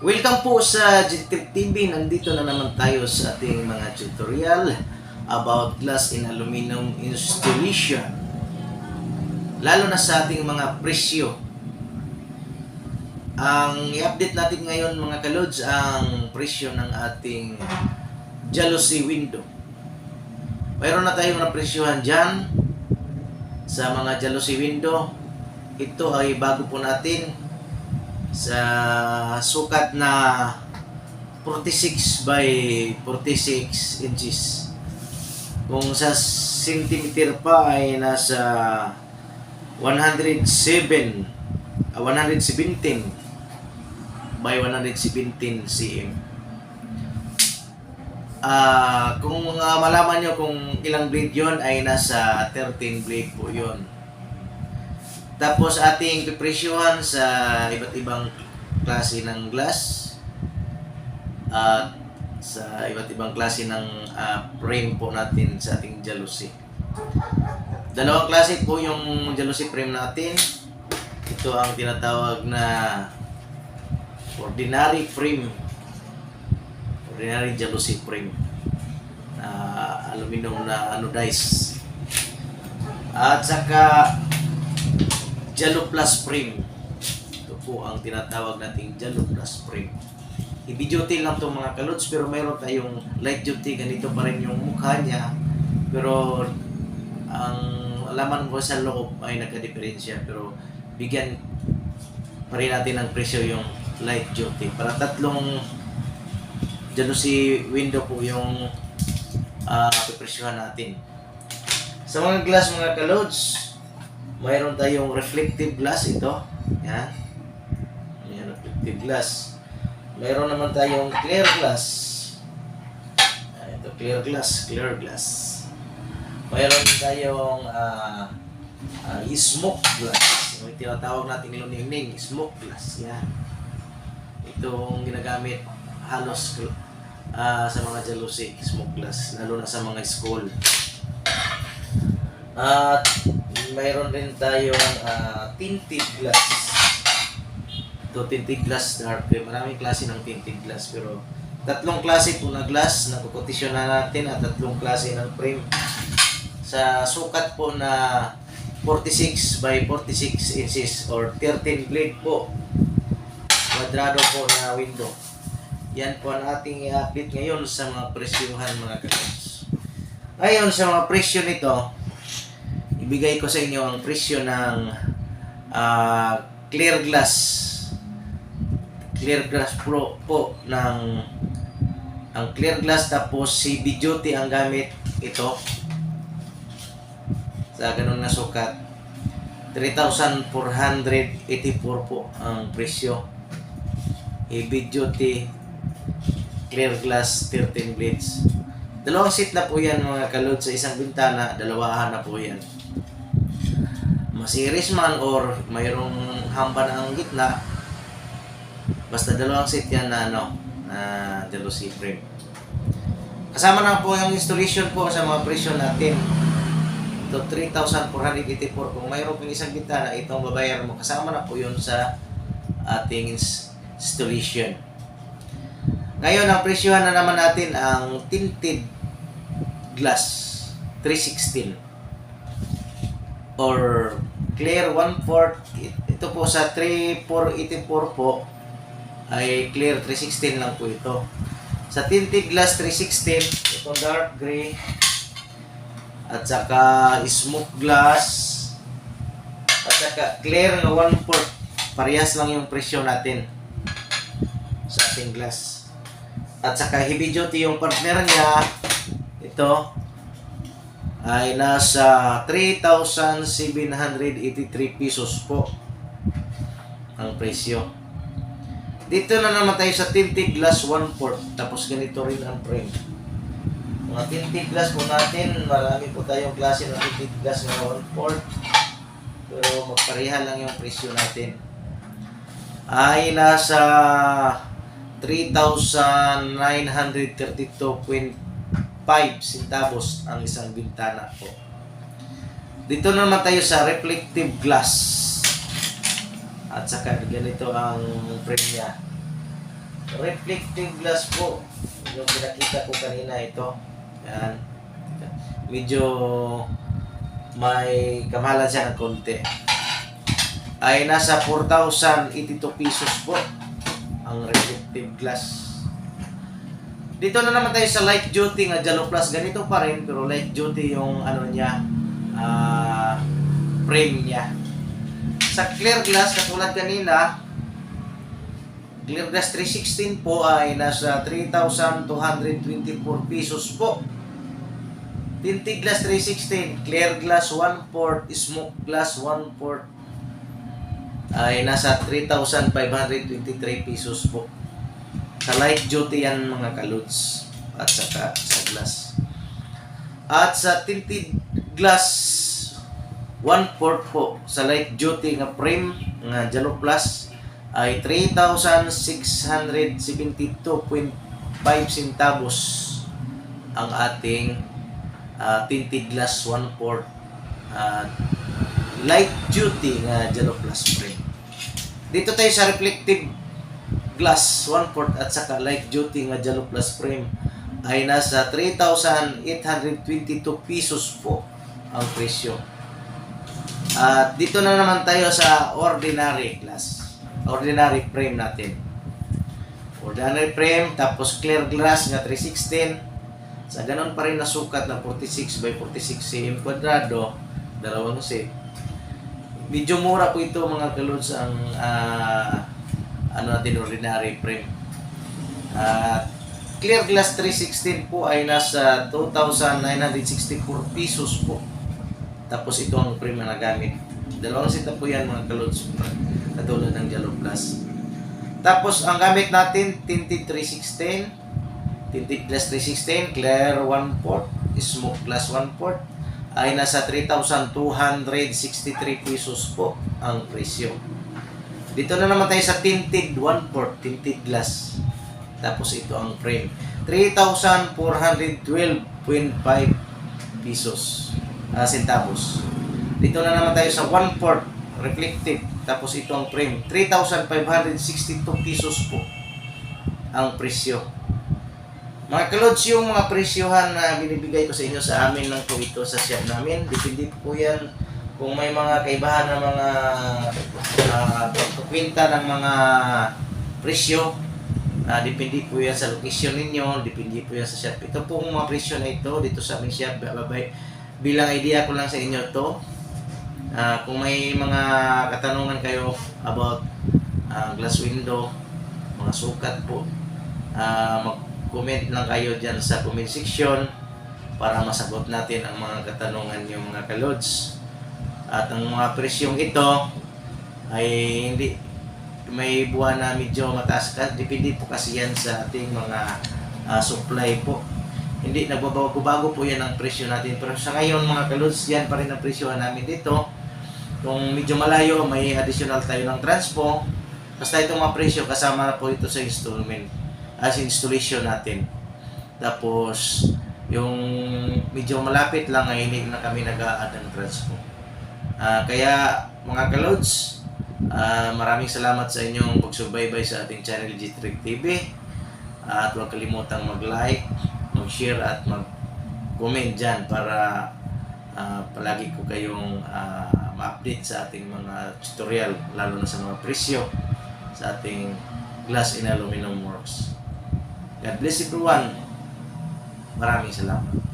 Welcome po sa GTIP TV. Nandito na naman tayo sa ating mga tutorial about glass in aluminum installation. Lalo na sa ating mga presyo. Ang i-update natin ngayon mga kalods ang presyo ng ating jealousy window. Mayroon na tayong napresyohan dyan sa mga jealousy window. Ito ay bago po natin sa sukat na 46 by 46 inches. Kung sa centimeter pa ay nasa 107 ah, 117 by 117 cm. Ah, kung uh, malaman nyo kung ilang blade yon ay nasa 13 blade po yon. Tapos ating pipresyohan sa iba't ibang klase ng glass at sa iba't ibang klase ng ah, frame po natin sa ating jealousy. Dalawang klase po yung jealousy frame natin. Ito ang tinatawag na ordinary frame. Ordinary jealousy frame. Na aluminum na anodized. At saka Jalo Plus Frame. Ito po ang tinatawag nating Jalo Plus Frame. Heavy duty lang itong mga kalods pero mayroon tayong light duty. Ganito pa rin yung mukha niya. Pero ang alaman ko sa loob ay nagka-diferensya. Pero bigyan pa rin natin ng presyo yung light duty. Para tatlong Jalo si window po yung uh, pipresyohan natin. Sa mga glass mga kalods, mayroon tayong reflective glass ito. Yan. Yan, reflective glass. Mayroon naman tayong clear glass. Ito, clear glass, clear glass. Mayroon tayong ah, ah, smoke glass. Yung tinatawag nating luningning, smoke glass. Yan. Itong ginagamit halos ah, sa mga jealousy, smoke glass. Lalo na sa mga school. At mayroon din tayong ah, tinted glass. Ito, tinted glass dark. Eh, Maraming klase ng tinted glass. Pero tatlong klase po na glass na kukotisyon na natin at tatlong klase ng frame. Sa sukat po na 46 by 46 inches or 13 blade po. Kwadrado po na window. Yan po ang ating i-update ngayon sa mga presyohan mga kakos. Ngayon sa mga presyo nito, ibigay ko sa inyo ang presyo ng ah, clear glass. Clear glass pro po ng ang clear glass tapos si Biduty ang gamit ito. Sa ganun na sukat 3,484 po ang presyo. Heavy duty clear glass 13 blades. Dalawang seat na po yan mga kalod sa isang bintana dalawahan na po yan masiris man or mayroong hamba na ang gitna basta dalawang seat yan na ano na jealousy frame. Kasama na po yung installation po sa mga presyo natin. Ito 3,484 kung mayroon kang isang bintana itong babayaran mo kasama na po yun sa ating ins- installation. Ngayon ang presyohan na naman natin ang tinted glass 316 or clear 1/4 ito po sa 3484 po ay clear 316 lang po ito. Sa tinted glass 316 itong dark gray at saka smoke glass at saka clear na 1/4 parehas lang yung presyo natin sa ating glass. At saka heavy duty yung partner niya ito ay nasa 3,783 pesos po ang presyo. Dito na naman tayo sa tinted glass 1 4 tapos ganito rin ang frame. Mga tinted glass po natin, marami po tayong klase ng tinted glass na 1 4 pero magpareha lang yung presyo natin. Ay nasa 3,932.5 5 centavos ang isang bintana po. Dito naman tayo sa reflective glass. At saka ganito ang frame niya. reflective glass po. Yung pinakita ko kanina ito. Yan. Medyo may kamahalan siya ng konti. Ay nasa 4,082 pesos po ang reflective glass. Dito na naman tayo sa light duty nga Jalo Plus. Ganito pa rin pero light duty yung ano niya ah frame niya. Sa clear glass katulad kanina, clear glass 316 po ay nasa 3,224 pesos po. Tinted glass 316, clear glass 1 port, smoke glass 1 port ay nasa 3,523 pesos po. Sa light duty yan mga kaluts at saka sa glass. At sa tinted glass 1 port po sa light duty nga frame nga Jalo Plus ay 3,672.5 centavos ang ating ah, tinted glass 1 port ah, light duty nga Jalo Plus frame. Dito tayo sa reflective glass 1 port at saka light duty nga Jalo Plus frame ay nasa 3,822 pesos po ang presyo. At dito na naman tayo sa ordinary glass. Ordinary frame natin. Ordinary frame, tapos clear glass nga 316. Sa ganun pa rin na sukat na 46 by 46 cm kwadrado, dalawang C. Medyo mura po ito mga kaluds ang ah, ano natin ordinary frame. At clear glass 316 po ay nasa 2,964 pesos po. Tapos ito ang frame na nagamit. Dalawang sita po yan mga kalods. Katulad ng Jalo Plus. Tapos ang gamit natin, tinted 316. Tinted glass 316. Clear 1 port. Smoke glass 1 port. Ay nasa 3,263 pesos po ang presyo. Dito na naman tayo sa tinted 1 port. Tinted glass. Tapos ito ang frame. 3,412.5 pesos ah, centavos. Dito na naman tayo sa 1 port reflective. Tapos ito ang frame. 3,562 pesos po ang presyo. Mga kalods, yung mga presyohan na binibigay ko sa inyo sa amin lang po ito sa shop namin. Depende po yan kung may mga kaibahan ng mga uh, pagkukwenta ng mga presyo. Ah, depende po yan sa location ninyo, depende po yan sa shop. Ito pong mga presyo na ito dito sa aming shop. Babay, bilang idea ko lang sa inyo to. Ah, kung may mga katanungan kayo about ah, glass window, mga sukat po, ah, mag-comment lang kayo dyan sa comment section para masagot natin ang mga katanungan yung mga kalods. At ang mga presyong ito ay hindi may buwan na medyo mataas ka. Depende po kasi yan sa ating mga ah, supply po. Hindi, nagbabago-bago po yan ang presyo natin. Pero sa ngayon mga kalods, yan pa rin ang presyohan namin dito. Kung medyo malayo, may additional tayo ng transpo. Basta itong mga presyo, kasama na po ito sa installment. As installation natin. Tapos, yung medyo malapit lang ay hindi na kami nag-a-add ng transpo. Ah, kaya mga kalods, ah, maraming salamat sa inyong pagsubaybay sa ating channel G-Trick TV. at huwag kalimutang mag-like, mag-share at mag-comment dyan para ah, palagi ko kayong ah, ma-update sa ating mga tutorial, lalo na sa mga presyo sa ating glass in aluminum works. God bless everyone. Maraming salamat.